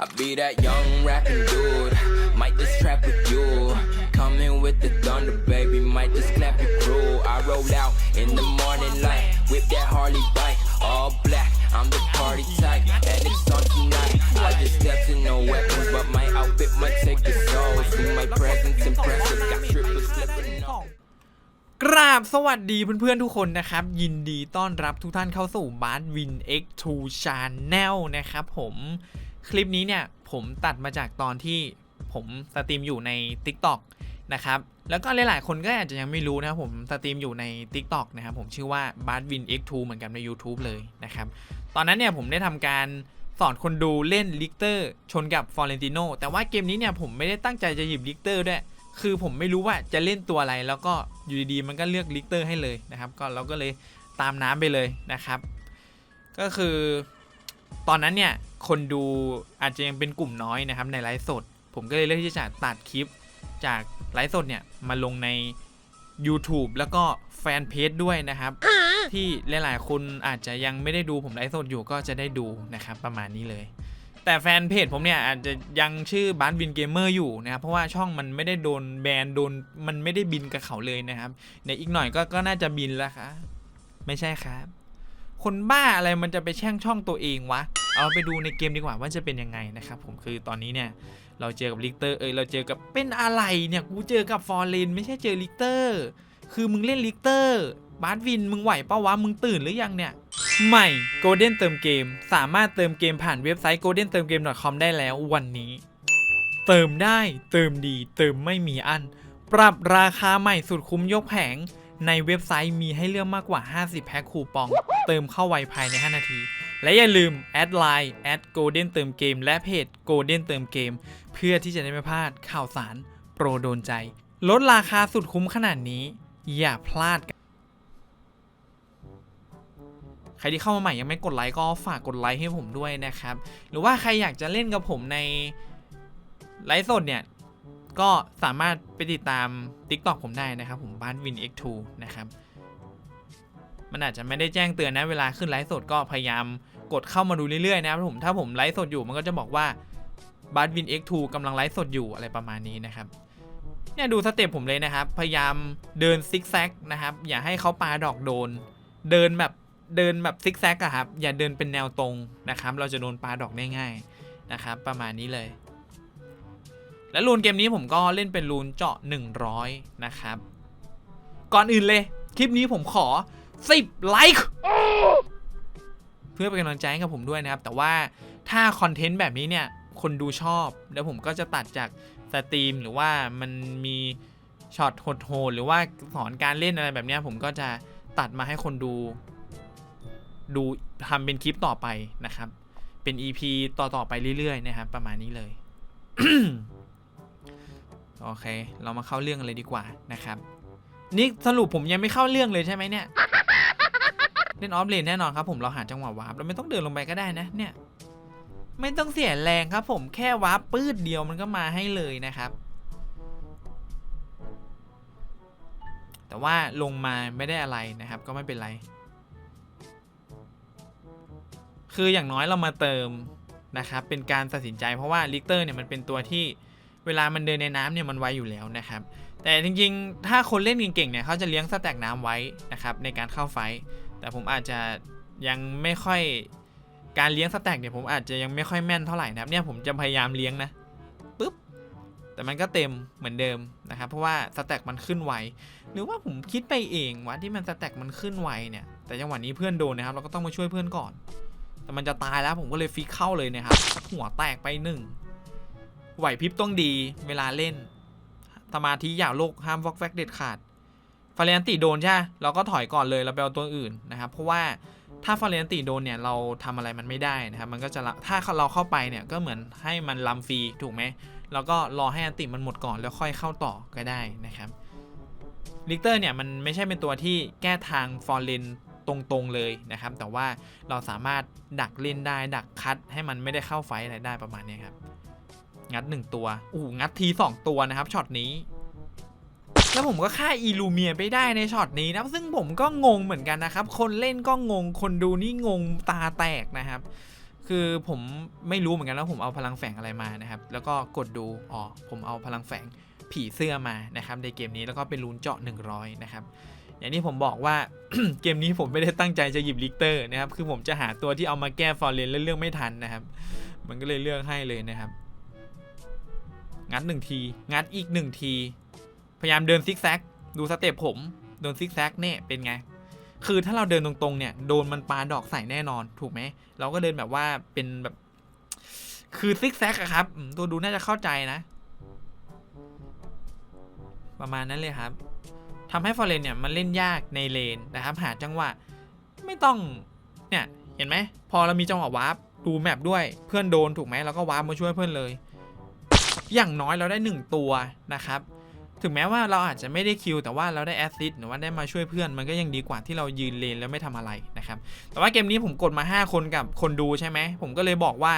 I be that young rapping dude. Might just trap with you. Coming with the thunder, baby. Might just clap your crew. I roll out in the morning light with that Harley bike, all black. I'm the party type, and it's on tonight. I just stepped in no weapons, but my outfit might take the soul. See my presence impressive, got strippers slipping. กราบสวัสดีเพื่อนๆทุกคนนะครับ ยินดีต้อนรับทุกท่านเข้าสู่บาร์วิน X2 Channel นะครับผมคลิปนี้เนี่ยผมตัดมาจากตอนที่ผมสตรีมอยู่ใน TikTok นะครับแล้วก็หลายๆ คนก็อาจจะยังไม่รู้นะครับผมสตรีมอยู่ใน TikTok นะครับผมชื่อว่า b a r w i n X2 เหมือนกันใน YouTube เลยนะครับตอนนั้นเนี่ยผมได้ทำการสอนคนดูเล่นลิกเตอร์ชนกับฟอร์เรนติโนแต่ว่าเกมนี้เนี่ยผมไม่ได้ตั้งใจจะหยิบลิกเตอร์ด้วย คือผมไม่รู้ว่าจะเล่นตัวอะไร แล้วก็อยู่ดีๆมันก็เลือกลิกเตอร์ให้เลยนะครับ ก็เราก็เลยตามน้ำไปเลยนะครับ ก็คือตอนนั้นเนี่ยคนดูอาจจะยังเป็นกลุ่มน้อยนะครับในไลฟ์สด ผมก็เลยเลือกที่จะตัดคลิปจากไลฟ์สดเนี่ยมาลงใน YouTube แล้วก็แฟนเพจด้วยนะครับ ที่หลายๆคนอาจจะยังไม่ได้ดูผมไลฟ์สดอยู่ก็จะได้ดูนะครับประมาณนี้เลย แต่แฟนเพจผมเนี่ยอาจจะยังชื่อบ้านวินเกมเมอร์อยู่นะครับ เพราะว่าช่องมันไม่ได้โดนแบนโดนมันไม่ได้บินกับเขาเลยนะครับเดี๋ยวอีกหน่อยก็ก็น่าจะบินแล้วครับไม่ใช่ครับคนบ้าอะไรมันจะไปแช่งช่องตัวเองวะ เอาไปดูในเกมดีกว่าว่าจะเป็นยังไงนะครับผมคือตอนนี้เนี่ย เราเจอกับลิกเตอร์เอยเราเจอกับเป็นอะไรเนี่ยกูเจอกับฟอร์เรนไม่ใช่เจอลิกเตอร์คือมึงเล่นลิกเตอร์ บาร์วินมึงไหวปะวะ มึงตื่นหรือยังเนี่ยใหม่ Golden เติมเกม สามารถเติมเกมผ่านเว็บไซต์ golden เติมเกม .com ได้แล้ววันนี้ เติมได้เติมดี เติมไม่มีอัน ปรับราคาใหม่สุดคุ้มยกแผง ในเว็บไซต์มีให้เลือกมากกว่า 50 แพ็คคูปอง เติมเข้าไวภายใน 5 นาที และอย่าลืมแอดไลน์แอด golden เติมเกม และเพจ golden เติมเกม เพื่อที่จะได้ไม่พลาดข่าวสาร โปรโดนใจ ลดราคาสุดคุ้มขนาดนี้ อย่าพลาดกัน ใครที่เข้ามาใหม่ยังไม่กดไลค์ก็ฝากกดไลค์ให้ผมด้วยนะครับ หรือว่าใครอยากจะเล่นกับผมในไลฟ์สดเนี่ยก็สามารถไปติดตาม TikTok ผมได้นะครับ ผมบ้านวิน X2 นะครับ มันอาจจะไม่ได้แจ้งเตือนนะเวลาขึ้นไลฟ์สดก็พยายามกดเข้ามาดูเรื่อยๆนะครับผมถ้าผมไลฟ์สดอยู่มันก็จะบอกว่าบัตวิน X2 กำลังไลฟ์สดอยู่อะไรประมาณนี้นะครับ เนี่ยดูสเต็ปผมเลยนะครับ พยายามเดินซิกแซกนะครับ อย่าให้เขาปาดอกโดน เดินแบบ เดินแบบซิกแซกอะครับ อย่าเดินเป็นแนวตรงนะครับ เราจะโดนปาดอกได้ง่ายนะครับ ประมาณนี้เลย และรูนเกมนี้ผมก็เล่นเป็นรูนเจาะ 100 นะครับ ก่อนอื่นเลย คลิปนี้ผมขอ 10 ไลค์เพื่อเป็นกำลังใจให้กับผมด้วยนะครับ แต่ว่าถ้าคอนเทนต์แบบนี้เนี่ย คนดูชอบ แล้วผมก็จะตัดจากสตรีมหรือว่ามันมีช็อตโหดๆหรือว่าสอนการเล่นอะไรแบบนี้ผมก็จะตัดมาให้คนดู ดูทำเป็นคลิปต่อไปนะครับ เป็น EP ต่อๆไปเรื่อยๆนะครับ ประมาณนี้เลยโอเค เรามาเข้าเรื่องเลยดีกว่านะครับ นี่สรุปผมยังไม่เข้าเรื่องเลยใช่ไหมเนี่ยเล่นออฟเลนแน่นอนครับผมเราหาจังหวะวาร์ปเราไม่ต้องเดินลงไปก็ได้นะ เนี่ย ไม่ต้องเสียแรงครับ ผมแค่วาร์ปปื้ดเดียวมันก็มาให้เลยนะครับ แต่ว่าลงมาไม่ได้อะไรนะครับ ก็ไม่เป็นไร คืออย่างน้อยเรามาเติมนะครับเป็นการตัดสินใจเพราะว่าลิกเตอร์เนี่ยมันเป็นตัวที่เวลามันเดินในน้ำเนี่ยมันไวอยู่แล้วนะครับแต่จริงๆ ถ้าคนเล่นเก่งๆเนี่ยเขาจะเลี้ยงสแต็กน้ำไว้นะครับในการเข้าไฟ แต่ผมอาจจะยังไม่ค่อยการเลี้ยงสแต็กเนี่ยผมอาจจะยังไม่ค่อยแม่นเท่าไหร่นะครับเนี่ยผมจะพยายามเลี้ยงนะปุ๊บแต่มันก็เต็มเหมือนเดิมนะครับเพราะว่าสแต็กมันขึ้นไวหรือว่าผมคิดไปเองว่าที่มันสแต็กมันขึ้นไวเนี่ยแต่จังหวะนี้เพื่อนโดนนะครับเราก็ต้องมาช่วยเพื่อนก่อน แต่มันจะตายแล้วผมก็เลยฟิกเข้าเลยนะครับ หัวแตกไปหนึ่งไหวพริบต้องดีเวลาเล่นสมาธิอย่าโลกห้ามวอกแวกเด็ดขาดฟาเรนติโดนใช่เราก็ถอยก่อนเลยเราไปเอาตัวอื่นนะครับเพราะว่าถ้าฟาเรนติโดนเนี่ยเราทำอะไรมันไม่ได้นะครับมันก็จะถ้าเราเข้าไปเนี่ยก็เหมือนให้มันลำฟรีถูกไหมแล้วก็รอให้อันติมันหมดก่อนแล้วค่อยเข้าต่อก็ได้นะครับลิกเตอร์เนี่ยมันไม่ใช่เป็นตัวที่แก้ทางฟอร์เรน ตรงๆเลยนะครับ แต่ว่าเราสามารถดักเล่นได้ ดักคัดให้มันไม่ได้เข้าไฟอะไรได้ประมาณนี้ครับ งัด 1 ตัวอู้งัดที 2 ตัวนะครับช็อตนี้แล้วผมก็ฆ่าอีลูเมียไปได้ในช็อตนี้นะซึ่งผมก็งงเหมือนกันนะครับ คนเล่นก็งง คนดูนี่งงตาแตกนะครับ คือผมไม่รู้เหมือนกันว่าผมเอาพลังแฝงอะไรมานะครับ แล้วก็กดดูอ๋อผมเอาพลังแฝงผีเสื้อมานะครับในเกมนี้แล้วก็เป็นรูนเจาะ 100 นะครับ อย่างที่ผมบอกว่าเกมนี้ผมไม่ได้ตั้งใจจะหยิบลิกเตอร์นะครับ คือผมจะหาตัวที่เอามาแก้ฟอร์เรนแล้วเลือกไม่ทันนะครับ มันก็เลยเลือกให้เลยนะครับ งัดหนึ่งที งัดอีกหนึ่งที พยายามเดินซิกแซก ดูสเต็ปผม เดินซิกแซกเนี่ยเป็นไง คือถ้าเราเดินตรงๆเนี่ย โดนมันปาดอกใส่แน่นอน ถูกไหม เราก็เดินแบบว่าเป็นแบบ คือซิกแซกอะครับ ตัวดูน่าจะเข้าใจนะ ประมาณนั้นเลยครับ ทำให้ฟอร์เรนเนี่ยมันเล่นยากในเลนนะครับ หาจังหวะไม่ต้องเนี่ยเห็นไหมพอเรามีจังหวะวาร์ปดูแมปด้วยเพื่อนโดนถูกไหมเราก็วาร์ปมาช่วยเพื่อนเลย อย่างน้อยเราได้หนึ่งตัวนะครับ ถึงแม้ว่าเราอาจจะไม่ได้คิว แต่ว่าเราได้แอสซิสต์หรือว่าได้มาช่วยเพื่อนมันก็ยังดีกว่าที่เรายืนเลนแล้วไม่ทำอะไรนะครับ แต่ว่าเกมนี้ผมกดมา 5 คนกับคนดูใช่ไหมผมก็เลยบอกว่า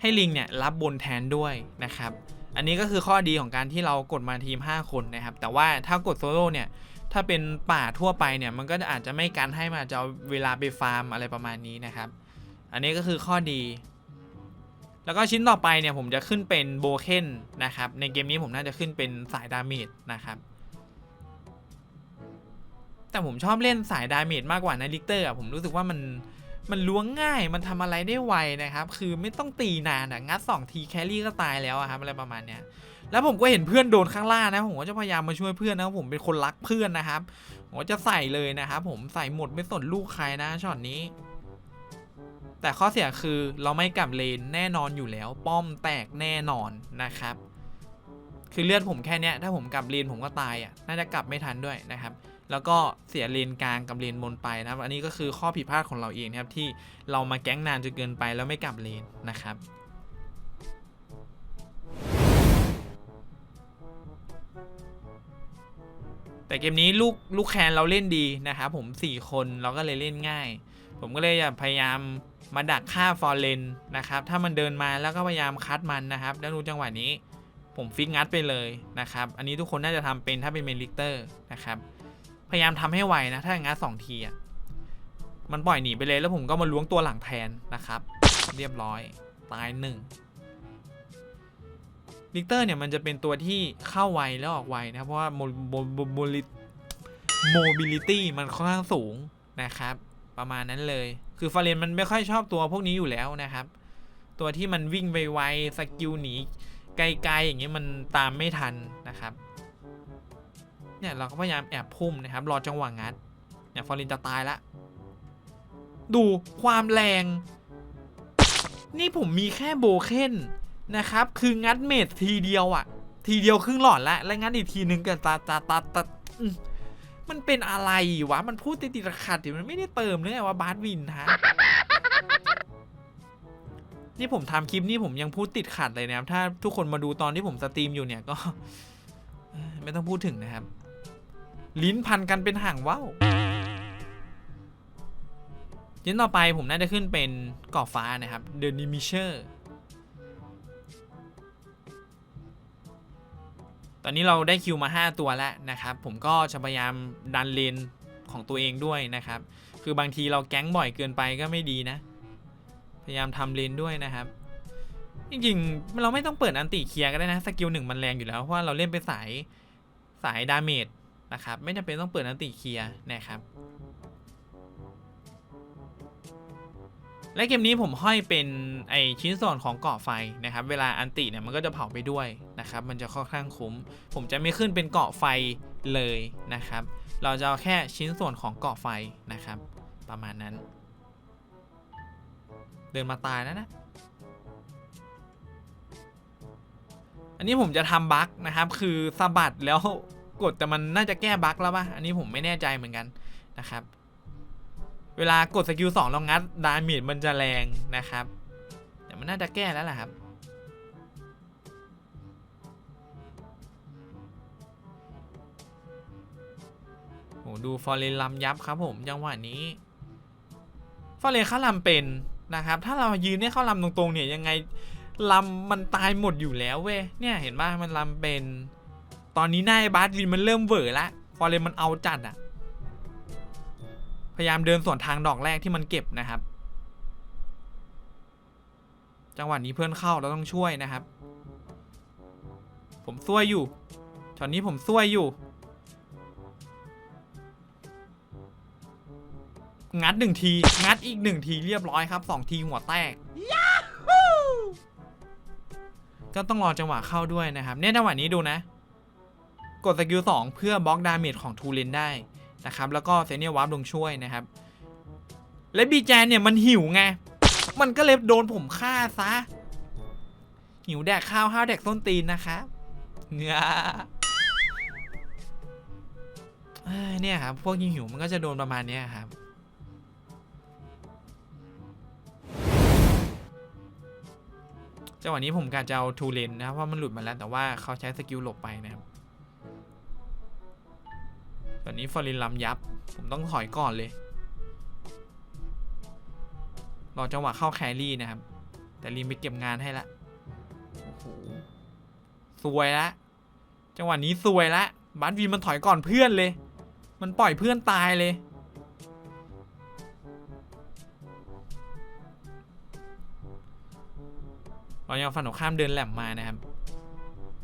ให้ลิงเนี่ยรับบนแทนด้วยนะครับ อันนี้ก็คือข้อดีของการที่เรากดมาทีม 5 คนนะครับ แต่ว่าถ้ากดโซโล่เนี่ย ถ้าเป็นป่าทั่วไปเนี่ย มันก็อาจจะไม่กันให้มาจะเอาเวลาไปฟาร์มอะไรประมาณนี้นะครับ อันนี้ก็คือข้อดี แล้วก็ชิ้นต่อไปเนี่ยผมจะขึ้นเป็นโบเคนนะครับ ในเกมนี้ผมน่าจะขึ้นเป็นสายดาเมจนะครับ แต่ผมชอบเล่นสายดาเมจมากกว่านะลิกเตอร์อะผมรู้สึกว่ามัน มันล้วงง่ายมันทำอะไรได้ไวนะครับ คือไม่ต้องตีนานอะงัด2ทีแครี่ก็ตายแล้วอะครับอะไรประมาณเนี้ยแล้วผมก็เห็นเพื่อนโดนข้างล่างนะผมก็จะพยายามมาช่วยเพื่อนนะผมเป็นคนรักเพื่อนนะครับผมจะใส่เลยนะครับผมใส่หมดไม่สนลูกใครนะช็อตนี้ แต่ข้อเสียคือเราไม่กลับเลนแน่นอนอยู่แล้ว ป้อมแตกแน่นอนนะครับ คือเลือดผมแค่เนี้ยถ้าผมกลับเลนผมก็ตายอะน่าจะกลับไม่ทันด้วยนะครับ แล้วก็เสียเลนกลางกับเลนบนไปนะครับ อันนี้ก็คือข้อผิดพลาดของเราเองนะครับที่เรามาแก๊งนานจนเกินไปแล้วไม่กลับเลนนะครับแต่เกมนี้ลูกลูกแคนเราเล่นดีนะครับผม 4 คนเราก็เลยเล่นง่าย ผมก็เลยพยายามมาดักฆ่าฟอร์เรนนะครับ ถ้ามันเดินมาแล้วก็พยายามคัดมันนะครับแล้วดูจังหวะนี้ผมฟิกงัดไปเลยนะครับ อันนี้ทุกคนน่าจะทำเป็นถ้าเป็นเมนลิกเตอร์นะครับ พยายามทำให้ไวนะ ถ้าอย่างัดสองทีอะมันปล่อยหนีไปเลยแล้วผมก็มาล้วงตัวหลังแทนนะครับ เรียบร้อยตายหนึ่งลิกเตอร์เนี่ยมันจะเป็นตัวที่เข้าไวแล้วออกไวนะเพราะว่าโมโมโมโมลิโมบิลิตี้มันค่อนข้างสูงนะครับ ประมาณนั้นเลย คือฟาเรนมันไม่ค่อยชอบตัวพวกนี้อยู่แล้วนะครับ ตัวที่มันวิ่งไวๆสกิลหนีไกลๆอย่างเงี้ยมันตามไม่ทันนะครับ เนี่ยเราก็พยายามแอบพุ่มนะครับรอจังหวะงัดเนี่ยฟอร์เรนจะตายละดูความแรง นี่ผมมีแค่โบเคนนะครับ คืองัดเมดทีเดียวอะ่ะทีเดียวครึ่งหลอดละแล้วงัดอีกทีนึงก็ตาตาตาตามันเป็นอะไรวะ มันพูดติดติดขัดๆดิมันไม่ได้เติมเลยว่าบาสวินฮะนี่ผมทำคลิปนี่ผมยังพูดติดขัดเลยนะครับ ถ้าทุกคนมาดูตอนที่ผมสตรีมอยู่เนี่ยก็ ไม่ต้องพูดถึงนะครับ ลิ้นพันกันเป็นห่างว่าวชิ้นต่อไปผมน่าจะขึ้นเป็นเกาะฟ้านะครับ The n i m i s h e r ตอนนี้เราได้คิวมา 5 ตัวแล้วนะครับ ผมก็จะพยายามดันเลนของตัวเองด้วยนะครับ คือบางทีเราแก๊งบ่อยเกินไปก็ไม่ดีนะ พยายามทำเลนด้วยนะครับ จริงๆ เราไม่ต้องเปิดอันติเคลียร์ก็ได้นะ สกิลหนึ่งมันแรงอยู่แล้ว เพราะว่าเราเล่นเป็นสายสายดาเมจ นะครับ ไม่จำเป็นต้องเปิดอันติเคลียร์นะครับ และเกมนี้ผมห้อยเป็นไอชิ้นส่วนของเกาะไฟนะครับ เวลาอันติเนี่ยมันก็จะเผาไปด้วยนะครับ มันจะค่อนข้างคุ้ม ผมจะไม่ขึ้นเป็นเกาะไฟเลยนะครับ เราจะเอาแค่ชิ้นส่วนของเกาะไฟนะครับ ประมาณนั้น เดินมาตายแล้วนะอันนี้ผมจะทำบั๊กนะครับ คือสะบัดแล้ว กดแต่มันน่าจะแก้บั๊กแล้วป่ะ อันนี้ผมไม่แน่ใจเหมือนกันนะครับ เวลากดสกิลสองเรางัดดาเมจมันจะแรงนะครับ แต่มันน่าจะแก้แล้วแหละครับโหดูฟอร์เรนลำยับครับผมจังหวะนี้ ฟอร์เรนเข้าลำเป็นนะครับ ถ้าเรายืนเนี่ยเข้าลำตรงๆเนี่ยยังไงลำมันตายหมดอยู่แล้วเว้ยเนี่ยเห็นป่ะมันลำเป็น ตอนนี้หน้าไอ้บาสวินมันเริ่มเหวอละฟอร์เรนมันเอาจัดอะพยายามเดินสวนทางดอกแรกที่มันเก็บนะครับ จังหวะนี้เพื่อนเข้าเราต้องช่วยนะครับ ผมช่วยอยู่ช็อตนี้ผมช่วยอยู่ งัดหนึ่งที งัดอีกหนึ่งทีเรียบร้อยครับสองทีหัวแตกก็ต้องรอจังหวะเข้าด้วยนะครับ เนี่ยจังหวะนี้ดูนะ กดสกิลสองเพื่อบล็อกดาเมจของทูเลนได้นะครับ แล้วก็เซเนียวับลงช่วยนะครับ และบีแจนเนี่ยมันหิวไง มันก็เลยโดนผมฆ่าซะ หิวแดกข้าวห้าวแดกส้นตีนนะคะเงือเอ้เนี่ยครับ พวกยิงหิวมันก็จะโดนประมาณนี้ครับจังหวะนี้ผมกะจะเอาทูเลนนะครับเพราะมันหลุดมาแล้วแต่ว่าเขาใช้สกิลหลบไปนะครับ ตอนนี้ฟอร์ลินลำยับ ผมต้องถอยก่อนเลย รอจังหวะเข้าแครี่นะครับ แต่ลินไปเก็บงานให้ละ โอ้โห สวยละ จังหวะนี้สวยละบัสวีมันถอยก่อนเพื่อนเลย มันปล่อยเพื่อนตายเลย เรายังาฝั่งตรงข้ามเดินแหลมมานะครับ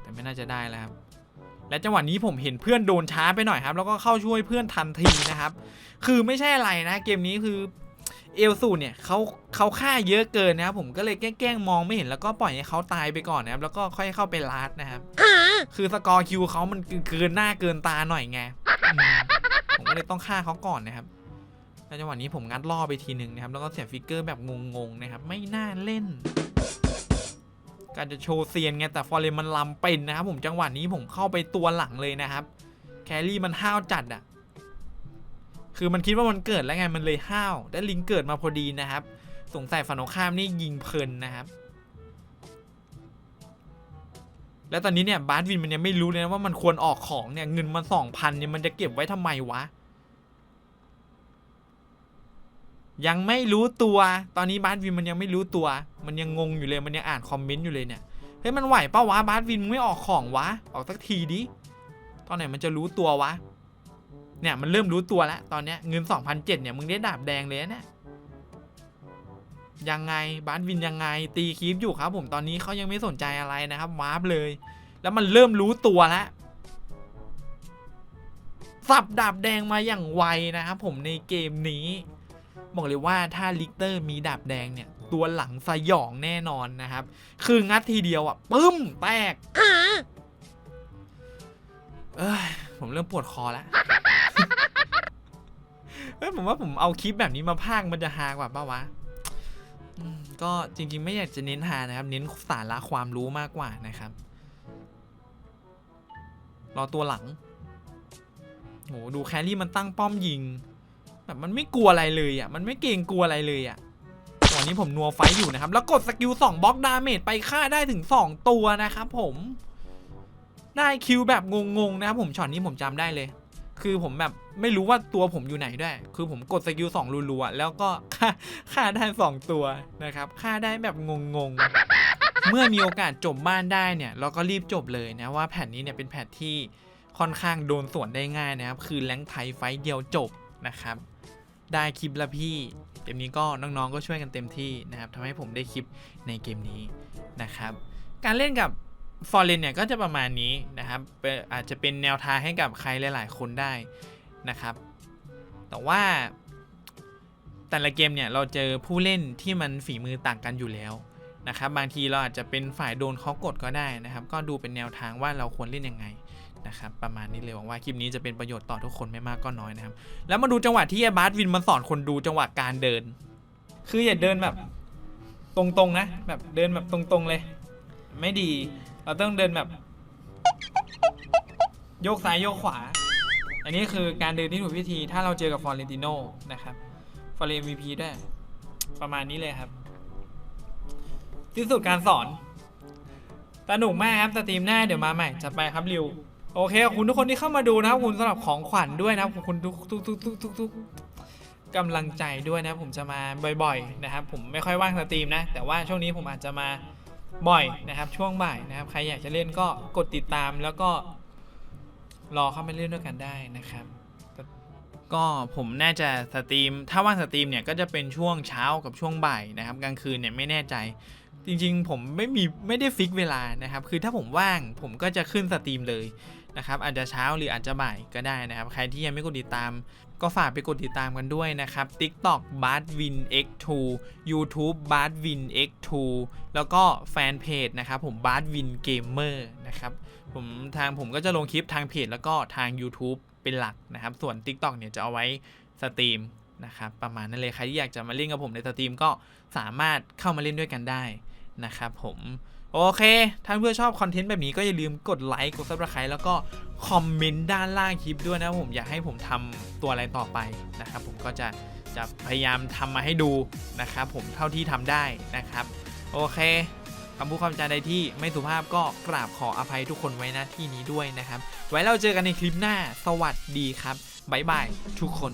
แต่ไม่น่าจะได้แล้วครับ และจังหวะนี้ผมเห็นเพื่อนโดนช้าไปหน่อยครับ แล้วก็เข้าช่วยเพื่อนทันทีนะครับ คือไม่ใช่อะไรนะ เกมนี้คือเอลสูเนี่ยเขาเขาฆ่าเยอะเกินนะครับผมก็เลยแกล้งมองไม่เห็นแล้วก็ปล่อยให้เขาตายไปก่อนนะครับแล้วก็ค่อยเข้าไปลาดนะครับคือสกอร์คิวเขามันเกินหน้าเกินตาหน่อยไงผมก็เลยต้องฆ่าเขาก่อนนะครับแล้วจังหวะนี้ผมงัดล่อไปทีหนึ่งนะครับแล้วก็เสียฟิกเกอร์แบบงงๆนะครับไม่น่าเล่น การจะโชว์เซียนไงแต่ฟอร์เรนมันลำเป็นนะครับผมจังหวะนี้ผมเข้าไปตัวหลังเลยนะครับ แครี่มันห้าวจัดอะ่ะคือมันคิดว่ามันเกิดแล้วไงมันเลยห้าวและลิงเกิดมาพอดีนะครับ สงสัยฝันของข้ามนี่ยิงเพลินนะครับ แล้วตอนนี้เนี่ยบาสวินมันยังไม่รู้เลยนะว่ามันควรออกของเนี่ยเงินมันสองพันเนี่ยมันจะเก็บไว้ทำไมวะ ยังไม่รู้ตัว ตอนนี้บาสวินมันยังไม่รู้ตัว มันยังงงอยู่เลย มันยังอ่านคอมเมนต์อยู่เลยเนี่ย เฮ้ยมันไหวปะวะบาสวินมึงไม่ออกของวะ ออกสักทีดิ ตอนไหนมันจะรู้ตัววะ เนี่ยมันเริ่มรู้ตัวแล้วตอนเนี้ยเงิน2,007เนี่ยมึงได้ดาบแดงเลยนะเนี่ยยังไงบาสวินยังไง ตีคีปอยู่ครับผมตอนนี้เขายังไม่สนใจอะไรนะครับวาร์ปเลย แล้วมันเริ่มรู้ตัวแล้วสับดาบแดงมาอย่างไวนะครับผมในเกมนี้ บอกเลยว่าถ้าลิกเตอร์มีดาบแดงเนี่ย ตัวหลังสยองแน่นอนนะครับ คืองัดทีเดียวอะปึ้มแตกเอ้ยผมเริ่มปวดคอแล้วเฮ้ยผมว่าผมเอาคลิปแบบนี้มาพากมันจะฮากว่าปะวะก็จริงๆ ไม่อยากจะเน้นฮานะครับ เน้นสาระความรู้มากกว่านะครับ รอตัวหลังโหดูแครี่มันตั้งป้อมยิง แบบมันไม่กลัวอะไรเลยอะมันไม่เกรงกลัวอะไรเลยอะตอนนี้ผมนัวไฟอยู่นะครับ แล้วกดสกิล2บล็อกดาเมจไปฆ่าได้ถึง 2 ตัวนะครับผมได้คิวแบบงงๆนะครับผมช็อตนี้ผมจำได้เลย คือผมแบบไม่รู้ว่าตัวผมอยู่ไหนด้วย คือผมกดสกิล2รัวๆแล้วก็ฆ่าฆ่าได้2ตัวนะครับฆ่าได้แบบงงๆ เมื่อมีโอกาสจบบ้านได้เนี่ยเราก็รีบจบเลยนะว่าแผ่นนี้เนี่ยเป็นแผ่นที่ค่อนข้างโดนสวนได้ง่ายนะครับ คือแรงค์ไทยไฟเดียวจบ นะครับ ได้คลิปละพี่ เกมนี้ก็น้องๆก็ช่วยกันเต็มที่นะครับทำให้ผมได้คลิปในเกมนี้นะครับ การเล่นกับฟอร์เรนเนี่ยก็จะประมาณนี้นะครับอาจจะเป็นแนวทางให้กับใครหลาย ๆ คนได้นะครับ แต่ว่าแต่ละเกมเนี่ยเราเจอผู้เล่นที่มันฝีมือต่างกันอยู่แล้วนะครับ บางทีเราอาจจะเป็นฝ่ายโดนเขากดก็ได้นะครับ ก็ดูเป็นแนวทางว่าเราควรเล่นยังไง นะครับประมาณนี้เลยหวังว่าคลิปนี้จะเป็นประโยชน์ต่อทุกคนไม่มากก็น้อยนะครับ แล้วมาดูจังหวะที่ไอ้บาสวินมันสอนคนดูจังหวะการเดิน คืออย่าเดินแบบตรงๆนะ แบบเดินแบบตรงๆเลย ไม่ดี เราต้องเดินแบบ โยกซ้ายโยกขวา อันนี้คือการเดินที่ถูกวิธีถ้าเราเจอกับฟอร์เรนติโนนะครับฟอร์เรน MVP ด้วยประมาณนี้เลยครับที่สุดการสอนสนุกมากครับสตรีมหน้าเดี๋ยวมาใหม่จะไปครับริว โอเคขอบคุณทุกคนที่เข้ามาดูนะครับขอบคุณสำหรับของขวัญด้วยนะครับขอบคุณทุกทุกทุกทุกทุกทุกกำลังใจด้วยนะผมจะมาบ่อย ๆ นะครับ ผมไม่ค่อยว่างสตรีมนะ แต่ว่าช่วงนี้ผมอาจจะมาบ่อยนะครับ ช่วงบ่ายนะครับ ใครอยากจะเล่นก็กดติดตามแล้วก็รอเข้ามาเล่นด้วยกันได้นะครับ ก็ผมน่าจะสตรีม ถ้าว่างสตรีมเนี่ยก็จะเป็นช่วงเช้ากับช่วงบ่ายนะครับ กลางคืนเนี่ยไม่แน่ใจ จริง ๆ ผมไม่มีไม่ได้ฟิกเวลานะครับ คือถ้าผมว่างผมก็จะขึ้นสตรีมเลย นะครับอาจจะเช้าหรืออาจจะบ่ายก็ได้นะครับ ใครที่ยังไม่กดติดตาม ก็ฝากไปกดติดตามกันด้วยนะครับ TikTok b a r w i n X2 YouTube b a r w i n X2 แล้วก็แฟนเพจนะครับผม b a r w i n Gamer นะครับผมทางผมก็จะลงคลิปทางเพจแล้วก็ทาง YouTube เป็นหลักนะครับ ส่วน TikTok เนี่ยจะเอาไว้สตรีมนะครับประมาณนั้นเลยใครที่อยากจะมาเล่นกับผมในสตรีมก็สามารถเข้ามาเล่นด้วยกันได้ นะครับผมโอเค ถ้าเพื่อนชอบคอนเทนต์แบบนี้ก็อย่าลืมกดไลค์ กด subscribe แล้วก็คอมเมนต์ด้านล่างคลิปด้วยนะผม อยากให้ผมทำตัวอะไรต่อไปนะครับผมก็จะจะพยายามทำมาให้ดูนะครับผมเท่าที่ทำได้นะครับ โอเคคำพูดคำจาใดที่ไม่สุภาพก็กราบขออภัยทุกคนไว้น้าที่นี้ด้วยนะครับ ไว้เราเจอกันในคลิปหน้า สวัสดีครับบ๊ายบายทุกคน